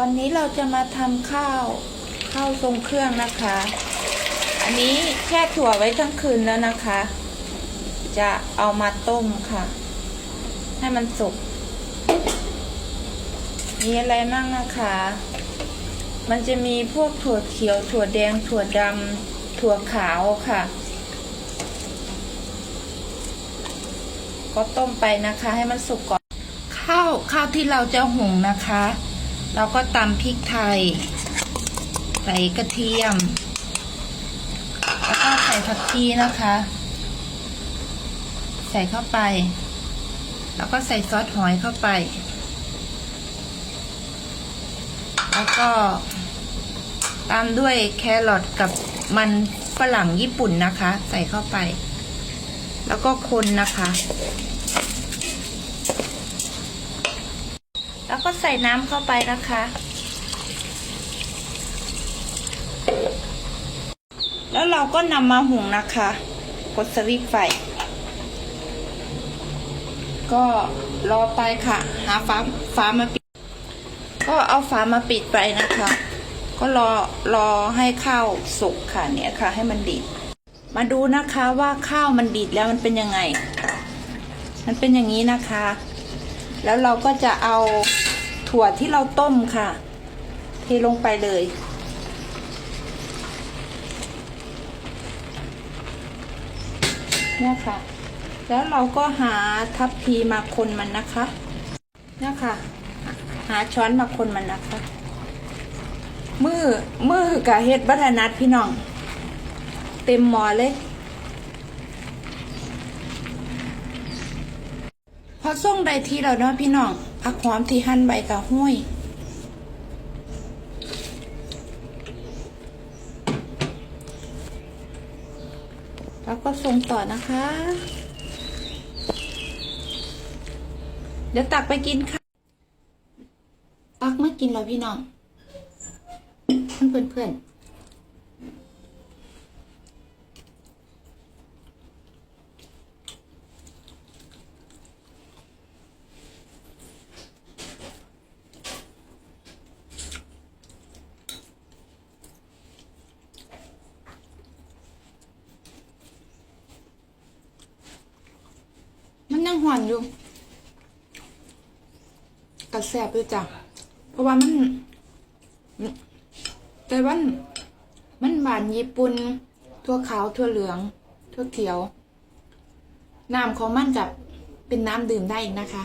วันนี้เราจะมาทำข้าวข้าวทรงเครื่องนะคะ อันนี้แช่ถั่วไว้ทั้งคืนแล้วนะคะ จะเอามาต้มค่ะ ให้มันสุก มีอะไรบ้างนะคะ มันจะมีพวกถั่วเขียว ถั่วแดง ถั่วดำถั่วขาวค่ะ ก็ต้มไปนะคะ ให้มันสุกก่อน ข้าวข้าวที่เราจะหุงนะคะ เราก็ตำพริกไทย ใส่กระเทียม แล้วก็ใส่ผักชีนะคะ ใส่เข้าไป แล้วก็ใส่ซอสหอยเข้าไป แล้วก็ตามด้วยแครอทกับมันฝรั่งญี่ปุ่นนะคะ ใส่เข้าไป แล้วก็คนนะคะ แล้วก็ใส่น้ำเข้าไปนะคะ แล้วเราก็นำมาหุงนะคะ กดสวิตช์ไฟ ก็รอไปค่ะ หาฟ้าฟ้ามาปิด ก็เอาฝามาปิดไปนะคะ ก็รอรอให้ข้าวสุกค่ะเนี่ยค่ะ ให้มันดีดมาดูนะคะว่าข้าวมันดีดแล้วมันเป็นยังไง มันเป็นอย่างนี้นะคะ แล้วเราก็จะเอาถั่วที่เราต้มค่ะ เทลงไปเลย เนี่ยค่ะ แล้วเราก็หาทัพพีมาคนมันนะคะเนี่ยค่ะ หาช้อนมาคนมันนะคะ มือมือกะเฮ็ดบัฒนัดพี่น้อง เต็มหมอเลย พอส่งได้ทีแล้วเนาะพี่น้องผักหอมที่หั่นใบกะห้วยแล้วก็ส่งต่อนะคะ เดี๋ยวตักไปกินค่ะ ตักมากินแล้วพี่น้องเพื่อนเพื่อน ยังหวานอยู่กระแสบด้วยจ้ะเพราะว่ามัน แต่ว่ามันหวานญี่ปุ่นทั่วขาวทั่วเหลืองทั่วเขียว น้ำของมันจะเป็นน้ำดื่มได้อีกนะคะ